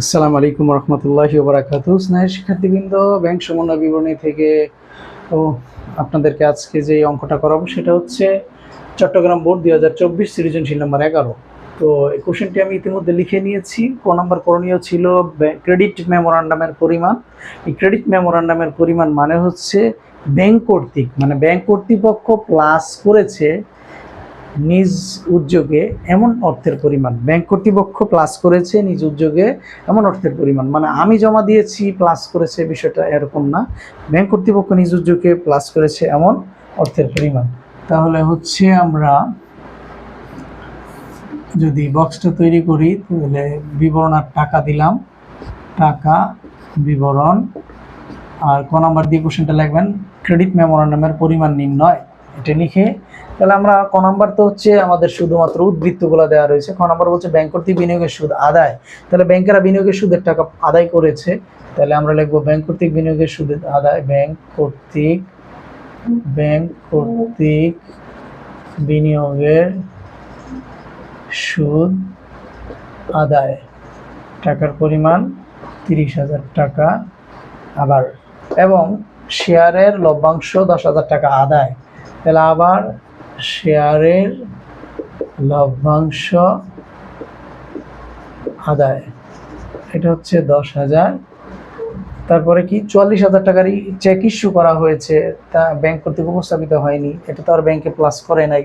আসসালামু আলাইকুম রহমতুল্লাহি ওবরাকাত স্নেহের শিক্ষার্থীবৃন্দ, ব্যাংক সমন্বয় বিবরণী থেকে, ও আপনাদেরকে আজকে যে অঙ্কটা করাবো সেটা হচ্ছে চট্টগ্রাম বোর্ড দুই হাজার চব্বিশ সৃজনশীল নাম্বার এগারো। তো এই কোশ্চেনটি আমি ইতিমধ্যে লিখে নিয়েছি। ক নাম্বার করণীয় ছিল ক্রেডিট মেমোরান্ডামের পরিমাণ। এই ক্রেডিট মেমোরান্ডামের পরিমাণ মানে হচ্ছে ব্যাংক কর্তৃক মানে ব্যাংক কর্তৃপক্ষ প্লাস করেছে নিজ উদ্যোগে এমন অর্থের পরিমাণ ব্যাংক কর্তৃপক্ষ প্লাস করেছে নিজ উদ্যোগে এমন অর্থের পরিমাণ। মানে আমি জমা দিয়েছি প্লাস করেছে বিষয়টা এরকম না। ব্যাংক কর্তৃপক্ষ নিজ উদ্যোগে প্লাস করেছে এমন অর্থের পরিমাণ। তাহলে হচ্ছে আমরা যদি বক্সটা তৈরি করি, তাহলে বিবরণ আর টাকা দিলাম। টাকা, বিবরণ, আর ক নাম্বার দিয়ে কোশ্চেনটা লিখবেন ক্রেডিট মেমোরান্ডামের পরিমাণ নির্ণয়। এটা লিখে তাহলে আমরা ক নাম্বার তো হচ্ছে আমাদের শুধুমাত্র উদ্বৃত্তগুলো দেওয়া রয়েছে। ক নাম্বার বলছে ব্যাংক কর্তৃক বিনিয়োগের সুদ আদায়। তাহলে ব্যাংকেরা বিনিয়োগের সুদের টাকা আদায় করেছে। তাহলে আমরা লিখব ব্যাংক কর্তৃক বিনিয়োগের সুদের আদায়। ব্যাংক কর্তৃক ব্যাংক কর্তৃক বিনিয়োগের সুদ আদায়। টাকার পরিমাণ তিরিশ হাজার টাকা আবার। এবং শেয়ারের লভ্যাংশ দশ হাজার টাকা আদায়। তাহলে আবার শেয়ারের লভ্যাংশ আদায়। এটা হচ্ছে দশ হাজার। তারপরে কি? চুয়াল্লিশ হাজার টাকারই চেক ইস্যু করা হয়েছে। তা ব্যাংক কর্তৃক উপস্থাপিত হয়নি। এটা তো আর ব্যাংকে প্লাস করে নাই।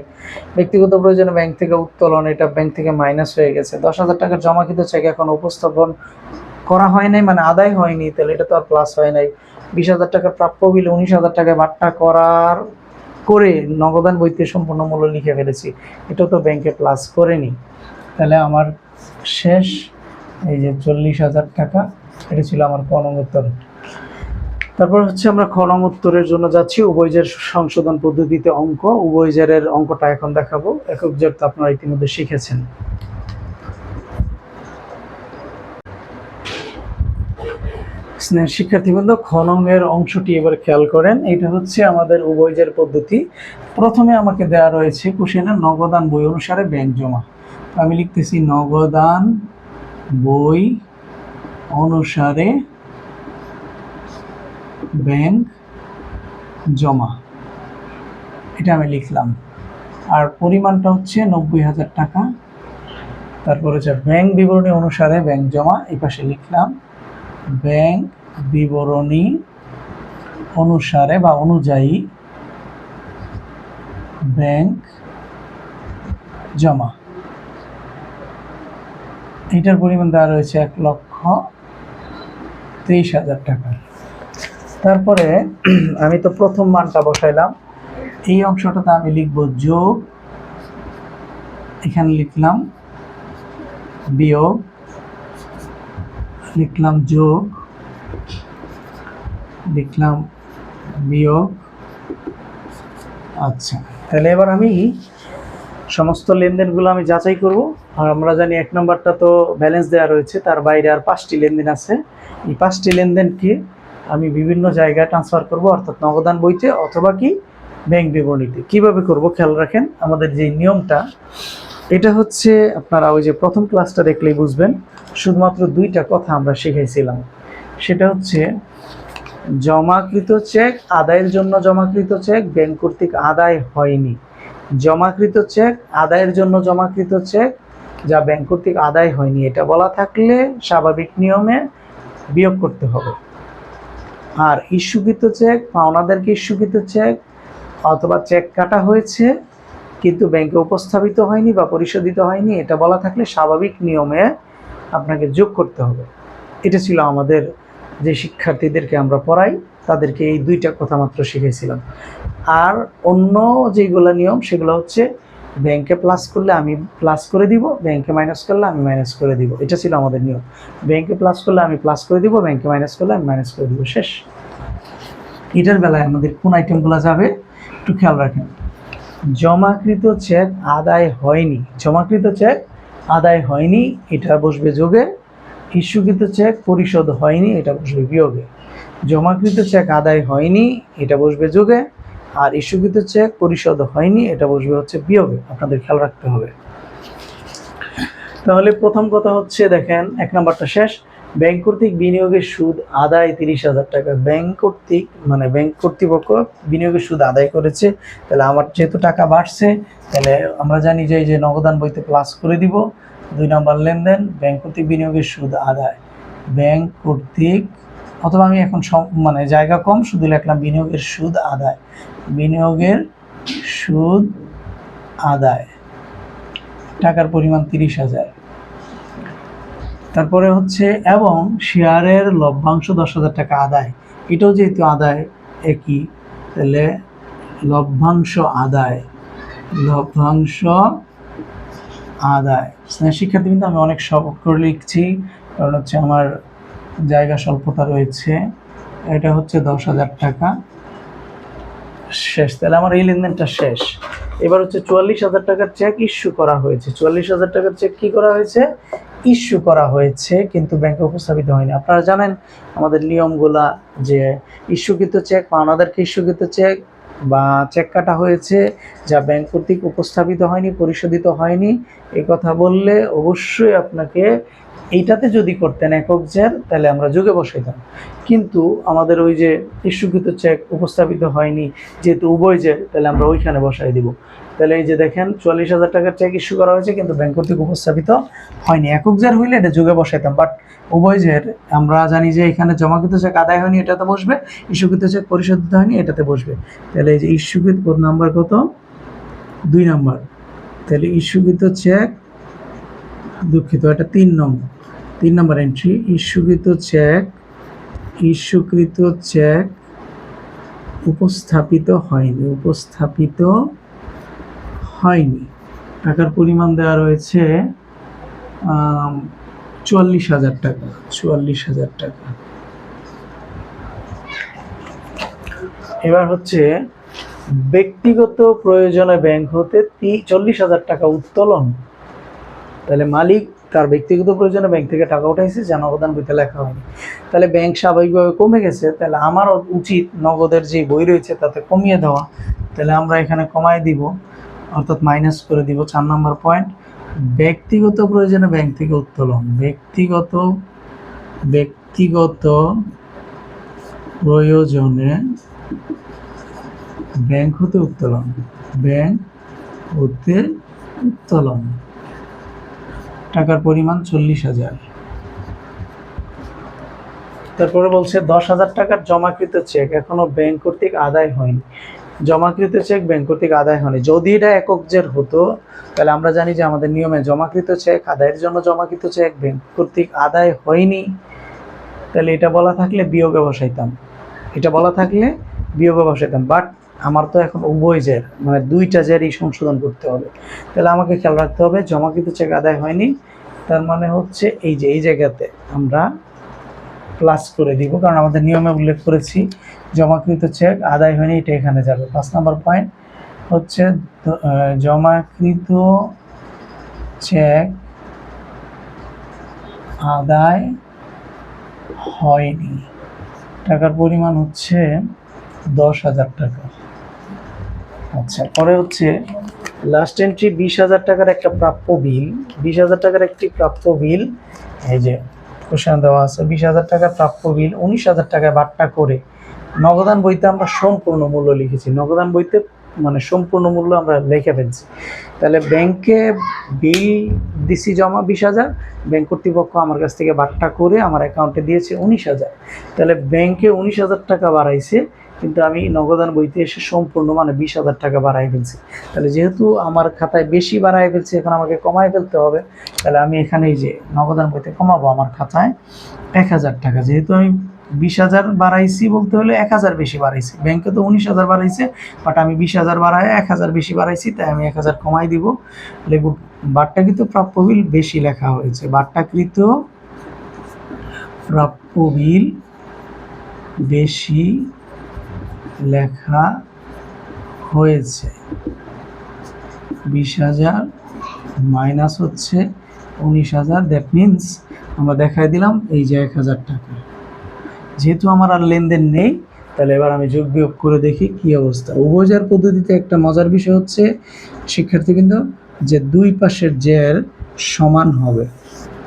ব্যক্তিগত প্রয়োজনে ব্যাংক থেকে উত্তোলন, এটা ব্যাংক থেকে মাইনাস হয়ে গেছে। দশ হাজার টাকার জমাকৃত চেক এখন উপস্থাপন করা হয় নাই মানে আদায় হয়নি, তাহলে এটা তো আর প্লাস হয় নাই। বিশ হাজার টাকার প্রাপ্য বিল, উনিশ হাজার টাকায় বাট্টা করার করে নগদান বইতে সম্পূর্ণ মূল্য লিখে ফেলেছি। এটা তো ব্যাংকে প্লাস করেনি। তাহলে আমার শেষ, এই যে চল্লিশ হাজার টাকা, এটা ছিল আমার কনমোত্তর তারপর হচ্ছে আমরা খনম উত্তরের জন্য যাচ্ছি, উভয়জের সংশোধন পদ্ধতিতে অঙ্ক, উভয়জের অঙ্কটা এখন দেখাবো। একক জের তো আপনারা ইতিমধ্যে শিখেছেন। স্নেহ শিক্ষার্থীবৃন্দ খ নংয়ের অংশটি এবার খেয়াল করেন। এটা হচ্ছে আমাদের উভয়জের পদ্ধতি। প্রথমে আমাকে দেওয়া রয়েছে কুশিয়ানের নগদান বই অনুসারে ব্যাংক জমা। আমি লিখতেছি নগদান বই অনুসারে ব্যাংক জমা। এটা আমি লিখলাম। আর পরিমাণটা হচ্ছে নব্বই হাজার টাকা। তারপর হচ্ছে ব্যাংক বিবরণী অনুসারে ব্যাংক জমা। এই পাশে লিখলাম ব্যাংক বিবরণী অনুসারে বা অনুযায়ী ব্যাংক জমা। এটার পরিমাণ দেওয়া রয়েছে এক লক্ষ তেইশ হাজার টাকা। তারপরে আমি তো প্রথম মানটা বসাইলাম। এই অংশটাতে আমি লিখব যোগ। এখানে লিখলাম বিয়োগ লিখলাম যোগ, লিখলাম বিয়োগ। আচ্ছা তাহলে এবার আমি সমস্ত লেনদেনগুলো আমি যাচাই করব। আর আমরা জানি এক নম্বরটা তো ব্যালেন্স দেওয়া রয়েছে, তার বাইরে আর পাঁচটি লেনদেন আছে। এই পাঁচটি লেনদেনকে আমি বিভিন্ন জায়গায় ট্রান্সফার করব, অর্থাৎ নগদান বইতে অথবা কি ব্যাংক বিবরণীতে। কীভাবে করব খেয়াল রাখেন, আমাদের যে নিয়মটা, এটা হচ্ছে আপনারা ওই যে প্রথম ক্লাসটা দেখলেই বুঝবেন। শুধুমাত্র দুইটা কথা আমরা শিখাইছিলাম। সেটা হচ্ছে জমাকৃত চেক আদায়ের জন্য জমাকৃত চেক, ব্যাংক কর্তৃক আদায় হয়নি। জমাকৃত চেক আদায়ের জন্য জমাকৃত চেক, যা ব্যাংক কর্তৃক আদায় হয়নি। এটা বলা থাকলে স্বাভাবিক নিয়মে বিয়োগ করতে হবে। আর ইস্যুকৃত চেক, পাওনাদেরকে ইস্যুকৃত চেক, অথবা চেক কাটা হয়েছে, কিন্তু ব্যাংকে উপস্থাপিত হয়নি বা পরিশোধিত হয়নি, এটা বলা থাকলে স্বাভাবিক নিয়মে আপনাকে যোগ করতে হবে। এটা ছিল আমাদের যে শিক্ষার্থীদেরকে আমরা পড়াই, তাদেরকে এই দুইটা কথা মাত্র শিখেছিলাম আর অন্য যেগুলো নিয়ম, সেগুলো হচ্ছে ব্যাংকে প্লাস করলে আমি প্লাস করে দিব, ব্যাংকে মাইনাস করলে আমি মাইনাস করে দিব। এটা ছিল আমাদের নিয়ম। ব্যাংকে প্লাস করলে আমি প্লাস করে দিব, ব্যাংকে মাইনাস করলে আমি মাইনাস করে দিব। শেষ। এটার বেলায় আমাদের কোন আইটেমগুলো যাবে, একটু খেয়াল রাখেন। জমাকৃত চেক আদায় হয়নি। জমাকৃত চেক আদায় হয়নি, এটা বসবে যোগে। ইস্যুকৃত চেক পরিশোধ হয়নি, এটা বসবে বিয়োগে। জমাকৃত চেক আদায় হয়নি, এটা বসবে যোগে। আর ইস্যুকৃত চেক পরিশোধ হয়নি, এটা বসবে হচ্ছে বিয়োগে। আপনাদের খেয়াল রাখতে হবে। তাহলে প্রথম কথা হচ্ছে, দেখেন, এক নাম্বারটা শেষ। ব্যাংক কর্তৃক বিনিয়োগের সুদ আদায় তিরিশ হাজার টাকা। ব্যাংক কর্তৃক মানে ব্যাংক কর্তৃপক্ষ বিনিয়োগের সুদ আদায় করেছে। তাহলে আমার যেহেতু টাকা বাড়ছে, তাহলে আমরা জানি যে এই যে নগদান বইতে প্লাস করে দিব। দুই নম্বর লেনদেন, ব্যাংক কর্তৃক বিনিয়োগের সুদ আদায়। ব্যাংক কর্তৃক, অথবা আমি এখন মানে জায়গা কম, শুধু লিখলাম বিনিয়োগের সুদ আদায়। বিনিয়োগের সুদ আদায়। টাকার পরিমাণ তিরিশ হাজার। তারপরে হচ্ছে, এবং শেয়ারের লভ্যাংশ দশ হাজার টাকা আদায়। এটাও যেহেতু আদায় একই, তাহলে লভ্যাংশ আদায় লভ্যাংশ আদায়। শিক্ষার্থী কিন্তু আমি অনেক করে লিখছি, কারণ হচ্ছে আমার জায়গা স্বল্পতা রয়েছে। এটা হচ্ছে দশ হাজার টাকা। শেষ, তাহলে আমার এই লেনদেনটা শেষ। এবার হচ্ছে চুয়াল্লিশ হাজার টাকার চেক ইস্যু করা হয়েছে। চুয়াল্লিশ হাজার টাকার চেক কি করা হয়েছে? ইস্যু করা হয়েছে, কিন্তু ব্যাংকে উপস্থাপিত হয়নি। আপনারা জানেন, আমাদের নিয়মগুলা যে ইস্যুকৃত চেক বা আমাদেরকে ইস্যুকৃত চেক বা চেক কাটা হয়েছে, যা ব্যাংক কর্তৃক উপস্থাপিত হয়নি, পরিশোধিত হয়নি এই কথা বললে অবশ্যই আপনাকে এইটাতে যদি করতেন একক জের তাহলে আমরা যোগে বসাইতাম। কিন্তু আমাদের ওই যে ইস্যুকৃত চেক উপস্থাপিত হয়নি, যেহেতু উভয় জের তাহলে আমরা ওইখানে বসাই দিব। তাহলে এই যে দেখেন চুয়াল্লিশ হাজার টাকার চেক ইস্যু করা হয়েছে, কিন্তু ব্যাংক কর্তৃক উপস্থাপিত হয়নি। একক জের হইলে এটা যোগে বসাইতাম। বাট উভয় জের আমরা জানি যে এখানে জমাকৃত চেক আদায় হয়নি, এটাতে বসবে। ইস্যুকৃত চেক পরিশোধিত হয়নি, এটাতে বসবে। তাহলে এই যে ইস্যুকৃত নাম্বার কত? দুই নাম্বার তাহলে ইস্যুকৃত চেক দুঃখিত, এটা তিন নম্বর তিন নম্বর এন্ট্রি ইস্যুকৃত চেক ইস্যুকৃত চেক উপস্থাপিত হয়নি, উপস্থাপিত হয়নি। টাকার পরিমাণ দেওয়া রয়েছে চুয়াল্লিশ হাজার টাকা, চুয়াল্লিশ হাজার টাকা। এবার হচ্ছে, ব্যক্তিগত প্রয়োজনে ব্যাংক হতে চল্লিশ হাজার টাকা উত্তোলন। তাহলে মালিক তার ব্যক্তিগত প্রয়োজনে ব্যাংক থেকে টাকা উঠাইছে, যা নগদান বইতে লেখা হয়নি। তাহলে ব্যাংক স্বাভাবিকভাবে কমে গেছে, তাহলে আমার উচিত নগদের যে বই রয়েছে তাতে কমিয়ে দেওয়া। তাহলে আমরা এখানে কমায় দিব। অর্থাৎ মাইনাস করে দিব চার নম্বর পয়েন্ট ব্যক্তিগত প্রয়োজনে ব্যাংক থেকে উত্তোলন। ব্যক্তিগত ব্যক্তিগত প্রয়োজনে ব্যাংক হতে উত্তোলন। ব্যাংক হতে উত্তোলন। টাকার পরিমাণ চল্লিশ হাজার। তারপরে বলছে দশ হাজার টাকার জমাকৃত চেক এখনও ব্যাংক কর্তৃক আদায় হয়নি। জমাকৃত চেক ব্যাংক কর্তৃক আদায় হয়নি। যদি এটা একক জের হতো, তাহলে আমরা জানি যে আমাদের নিয়মে জমাকৃত চেক আদায়ের জন্য জমাকৃত চেক ব্যাংক কর্তৃক আদায় হয়নি। তাহলে এটা বলা থাকলে বিয়োগে বসাইতাম। এটা বলা থাকলে বিয়োগে বসাইতাম। বাট আমার তো এখন উভয় জের মানে দুইটা জেরই সংশোধন করতে হবে। তাহলে আমাকে খেয়াল রাখতে হবে, জমাকৃত চেক আদায় হয়নি। তার মানে হচ্ছে এই যে, এই জায়গাতে আমরা প্লাস করে দিব, কারণ আমাদের নিয়মে উল্লেখ করেছি, জমাকৃত চেক আদায় হয়নি, এটা এখানে যাবে। পাঁচ নম্বর পয়েন্ট হচ্ছে জমাকৃত চেক আদায় হয়নি। টাকার পরিমাণ হচ্ছে দশ হাজার টাকা। আচ্ছা পরে হচ্ছে লাস্ট এন্ট্রি বিশ হাজার টাকার একটা প্রাপ্য বিল বিশ হাজার টাকার একটি প্রাপ্য বিল এই যে কোশ্চেন দেওয়া আছে। বিশ হাজার টাকার প্রাপ্য বিল, উনিশ হাজার টাকায় বাট্টা করে নগদান বইতে আমরা সম্পূর্ণ মূল্য লিখেছি। নগদান বইতে মানে সম্পূর্ণ মূল্য আমরা লিখে ফেলছি। তাহলে ব্যাংকে বিল দিছি জমা বিশ হাজার, ব্যাংক কর্তৃপক্ষ আমার কাছ থেকে বাট্টা করে আমার অ্যাকাউন্টে দিয়েছে উনিশ হাজার। তাহলে ব্যাংকে উনিশ হাজার টাকা বাড়াইছে কিন্তু আমি নগদান বইতে এসে সম্পূর্ণ মানে বিশ হাজার টাকা বাড়াই ফেলছি। তাহলে যেহেতু আমার খাতায় বেশি বাড়াই ফেলছি, এখন আমাকে কমাই ফেলতে হবে, তাহলে আমি এখানে যে নগদান বইতে কমাবো আমার খাতায় এক হাজার টাকা। যেহেতু আমি বিশ হাজার বাড়াইছি বলতে হলে এক হাজার বেশি বাড়াইছি। ব্যাংকে তো উনিশ হাজার বাড়াইছে বাট আমি বিশ হাজার বাড়ায় এক হাজার বেশি বাড়াইছি, তাই আমি এক হাজার কমাই দিব। লেবু বাট্টাকৃত প্রাপ্য বিল বেশি লেখা হয়েছে। বাট্টাকৃত প্রাপ্য বিল বেশি লেখা হয়েছে। বিশ হাজার মাইনাস হচ্ছে উনিশ হাজার দ্যাট মিন্স আমরা দেখাই দিলাম এই যে এক হাজার টাকা। যেহেতু আমার আর লেনদেন নেই, তাহলে এবার আমি যোগ বিয়োগ করে দেখি কি অবস্থা। উভয়জার পদ্ধতিতে একটা মজার বিষয় হচ্ছে শিক্ষার্থী কিন্তু যে দুই পাশের জের সমান হবে।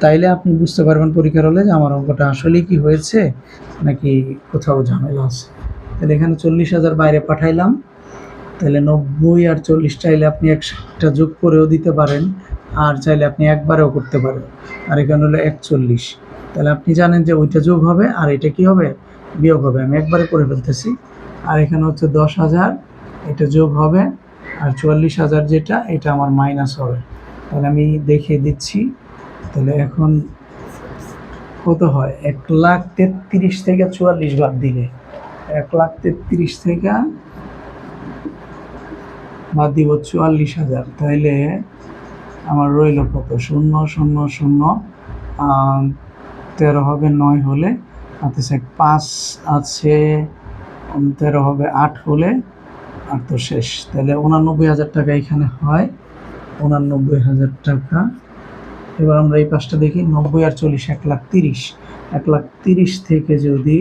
তাইলে আপনি বুঝতে পারবেন পরীক্ষার হলে যে আমার অঙ্কটা আসলেই কি হয়েছে, নাকি কোথাও ঝামেলা আছে। তাহলে এখানে চল্লিশ হাজার বাইরে পাঠাইলাম। তাহলে নব্বই আর চল্লিশ চাইলে আপনি একটা যোগ করেও দিতে পারেন, আর চাইলে আপনি একবারেও করতে পারেন। আর এখানে হলো একচল্লিশ। তাহলে আপনি জানেন যে ওইটা যোগ হবে, আর এটা কি হবে? বিয়োগ হবে। আমি একবারে করে ফেলতেছি। আর এখানে হচ্ছে দশ হাজার, এটা যোগ হবে, আর চুয়াল্লিশ হাজার যেটা, এটা আমার মাইনাস হবে। তাহলে আমি দেখিয়ে দিচ্ছি। তাহলে এখন কত হয়? এক লাখ তেত্রিশ থেকে চুয়াল্লিশ বাদ দিলে। এক লাখ তেত্রিশ থেকে বাদ দিব চুয়াল্লিশ হাজার। তাইলে আমার রইল কত? শূন্য শূন্য শূন্য তেরো হবে নয় হলে আছে পাঁচ আছে তেরো হবে আট হলে, আর তো শেষ। তাহলে উনানব্বই হাজার টাকা এখানে হয়, উনানব্বই হাজার টাকা। এবার আমরা এই পাশটা দেখি, নব্বই আর চল্লিশ, এক লাখ তিরিশ। এক লাখ তিরিশ থেকে যদি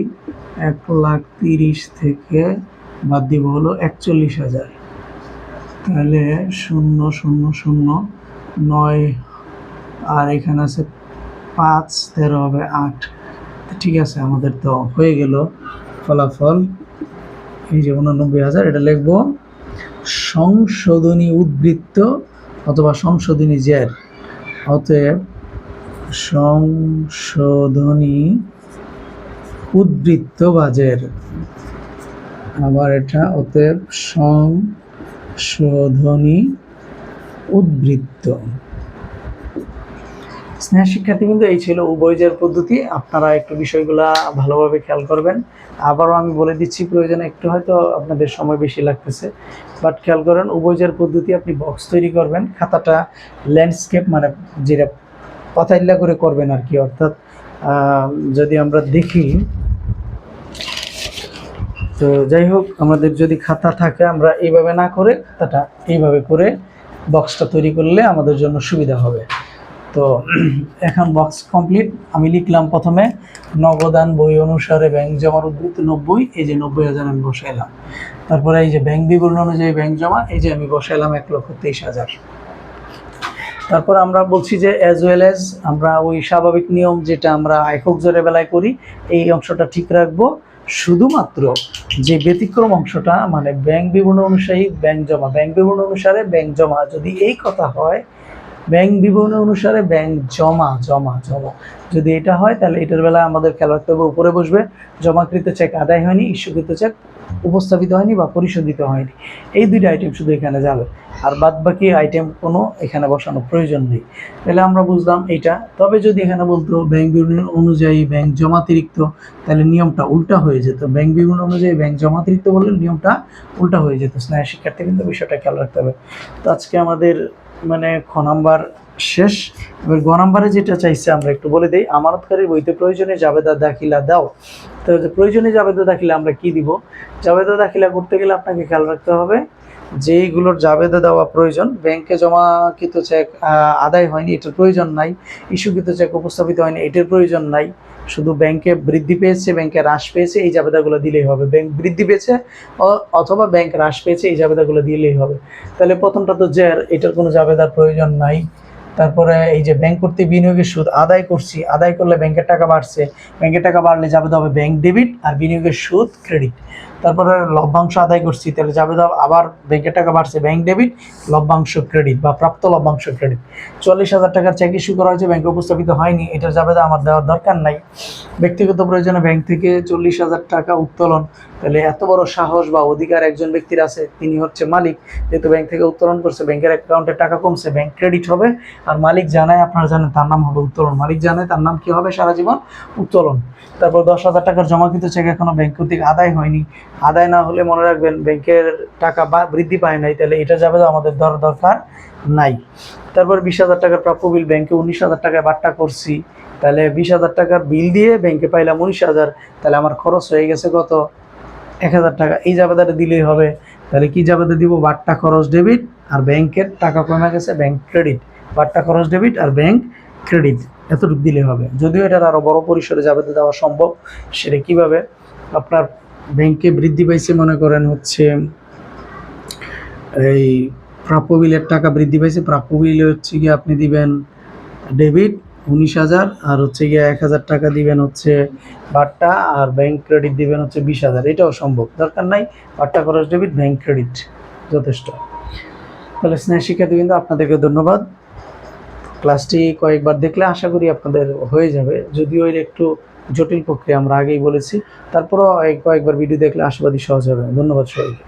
এক লাখ তিরিশ থেকে বাদ দিব হলো একচল্লিশ হাজার। তাহলে শূন্য শূন্য শূন্য, নয়, আর এখানে আছে পাঁচ, তেরো হবে আট। ঠিক আছে, আমাদের তো হয়ে গেল ফলাফল। এই যে উননব্বই হাজার, এটা লিখব, সংশোধনী উদ্বৃত্ত অথবা সংশোধনী জের। অতএব সংশোধনী উদ্বৃত্ত বাজের আবার এটা অতএব সংশোধনী উদ্বৃত্ত। স্নেহ শিক্ষার্থী কিন্তু এই ছিল উভয়জের পদ্ধতি। আপনারা একটু বিষয়গুলা ভালোভাবে খেয়াল করবেন। আবারও আমি বলে দিচ্ছি, প্রয়োজনে একটু হয়তো আপনাদের সময় বেশি লাগতেছে। বাট খেয়াল করেন উভয়জের পদ্ধতি আপনি বক্স তৈরি করবেন। খাতাটা ল্যান্ডস্কেপ মানে যেটা পাতাইল্লা করে করবেন আর কি, অর্থাৎ যদি আমরা দেখি, তো যাই হোক, আমাদের যদি খাতা থাকে, আমরা এইভাবে না করে খাতাটা এইভাবে করে বক্সটা তৈরি করলে আমাদের জন্য সুবিধা হবে। তো এখন বক্স কমপ্লিট আমি লিখলাম প্রথমে, নগদান বই অনুসারে ব্যাংক জমার উদ্বৃত্ত নব্বই, এই যে নব্বই হাজার আমি বসাইলাম। তারপরে এই যে ব্যাংক বিবরণ অনুযায়ী ব্যাংক জমা, এই যে আমি বসাইলাম এক লক্ষ তেইশ হাজার। তারপর আমরা বলছি যে অ্যাজ ওয়েল অ্যাজ আমরা ওই স্বাভাবিক নিয়ম যেটা আমরা একক জোরে বেলায় করি, এই অংশটা ঠিক রাখব। শুধুমাত্র যে ব্যতিক্রম অংশটা মানে ব্যাংক বিবরণ অনুসারী ব্যাংক জমা, ব্যাংক বিবরণ অনুসারে ব্যাংক জমা, যদি এই কথা হয় ব্যাংক বিবরণ অনুসারে ব্যাংক জমা জমা জমা। যদি এটা হয়, তাহলে এটার বেলায় আমাদের খেয়াল রাখতে হবে, উপরে বসবে, জমাকৃত চেক আদায় হয়নি, ইস্যুকৃত চেক উপস্থাপিত হয়নি বা পরিশোধিত হয়নি। এই দুইটা আইটেম শুধু এখানে যাবে। আর বাদ বাকি আইটেম কোনো এখানে বসানোর প্রয়োজন নেই। তাহলে আমরা বুঝলাম এইটা। তবে যদি এখানে বলতো ব্যাংক বিবরণ অনুযায়ী ব্যাংক জমাতিরিক্ত, তাহলে নিয়মটা উল্টা হয়ে যেত। ব্যাংক বিবরণ অনুযায়ী ব্যাংক জমাতিরিক্ত বললে নিয়মটা উল্টা হয়ে যেত। স্নায়ু শিক্ষার্থী কিন্তু বিষয়টা খেয়াল রাখতে হবে। তো আজকে আমাদের মানে খ নাম্বার শেষ। এবার গ নাম্বারে যেটা চাইছে আমরা একটু বলে দিই। আমানতকারীর বইতে প্রয়োজনে জাবেদা দাখিলা দাও। তো প্রয়োজনে জাবেদা দাখিলা আমরা কি দিব? জাবেদা দাখিলা করতে গেলে আপনাকে খেয়াল রাখতে হবে যেইগুলোর জাবেদা দেওয়া প্রয়োজন, ব্যাংকে জমাকৃত চেক আদায় হয়নি, এটার প্রয়োজন নাই, ইস্যুকৃত চেক উপস্থাপিত হয়নি, এটার প্রয়োজন নাই। শুধু ব্যাংকে বৃদ্ধি পেয়েছে, ব্যাংকে হ্রাস পেয়েছে, এই জাবেদাগুলো দিলেই হবে। ব্যাংক বৃদ্ধি পেয়েছে অথবা ব্যাংক হ্রাস পেয়েছে, এই জাবেদাগুলো দিলেই হবে। তাহলে প্রথমটা তো জের, এটার কোনো জাবেদার প্রয়োজন নাই। তারপরে এই যে ব্যাংক কর্তৃক বিনিয়োগের সুদ, আদায় করছি, আদায় করলে ব্যাংকের টাকা বাড়ছে। ব্যাংকের টাকা বাড়লে যাবে হবে ব্যাংক ডেবিট আর বিনিয়োগের সুদ ক্রেডিট। তারপরে লভ্যাংশ আদায় করছি, তাহলে যাবে আবার ব্যাংকের টাকা বাড়ছে ব্যাংক ডেবিট লভ্যাংশ ক্রেডিট বা প্রাপ্ত লভ্যাংশ ক্রেডিট চল্লিশ হাজার টাকার চেক ইস্যু করা হয়েছে ব্যাংকে উপস্থাপিত হয়নি এটার যাবে আমার দেওয়ার দরকার নাই। ব্যক্তিগত প্রয়োজনে ব্যাংক থেকে চল্লিশ হাজার টাকা উত্তোলন, তাহলে এত বড় সাহস বা অধিকার একজন ব্যক্তির আছে, তিনি হচ্ছে মালিক, যেহেতু ব্যাংক থেকে উত্তোলন করছে, ব্যাংকের অ্যাকাউন্টে টাকা কমছে ব্যাংক ক্রেডিট হবে, আর মালিক জানায়, আপনারা জানেন তার নাম হবে উত্তোলন, মালিক জানায় তার নাম কি হবে, সারা জীবন উত্তোলন। তারপর দশ হাজার টাকার জমাকৃত চেক এখনও ব্যাংক কর্তৃক আদায় হয়নি আদায় না হলে মনে রাখবেন ব্যাংকের টাকা বা বৃদ্ধি পায় নাই, তাহলে এটা যাবে আমাদের দর দরকার নাই। তারপর বিশ হাজার টাকার প্রাপ্য বিল, ব্যাংকে উনিশ হাজার টাকায় বাট্টা করছি, তাহলে বিশ হাজার টাকার বিল দিয়ে ব্যাংকে পাইলাম উনিশ হাজার, তাহলে আমার খরচ হয়ে গেছে কত? এক হাজার টাকা। এই জাবেদাটা দিলেই হবে। তাহলে কি জাবেদা দিব? বাট্টা খরচ, ডেবিট আর ব্যাংকের টাকা কমে গেছে, ব্যাংক ক্রেডিট। বাট্টা খরচ, ডেবিট আর ব্যাংক ক্রেডিট, এতটুকু দিলে হবে। যদিও এটার আরও বড় পরিসরে জাবেদা দেওয়া সম্ভব, সেটা কীভাবে? আপনার ব্যাংকে বৃদ্ধি পাইছে মনে করেন হচ্ছে, এই প্রাপ্য বিলের টাকা বৃদ্ধি পাইছে। প্রাপ্য বিলে হচ্ছে গিয়ে আপনি দিবেন ডেবিট উনিশ হাজার আর হচ্ছে গিয়ে এক হাজার টাকা দিবেন হচ্ছে বাট্টা আর ব্যাংক ক্রেডিট দিবেন হচ্ছে বিশ হাজার। এটাও সম্ভব। দরকার নাই, বাট্টা খরচ ডেবিট, ব্যাংক ক্রেডিট যথেষ্ট। তাহলে স্নেহ শিক্ষার্থীবৃন্দ, আপনাদেরকে ধন্যবাদ। ক্লাসটি কয়েকবার দেখলে আশা করি আপনাদের হয়ে যাবে। যদিও এর একটু জটিল প্রক্রিয়া আমরা আগেই বলেছি। তারপরও কয়েকবার ভিডিও দেখলে আশাবাদী সহজ হবে। ধন্যবাদ সবাইকে।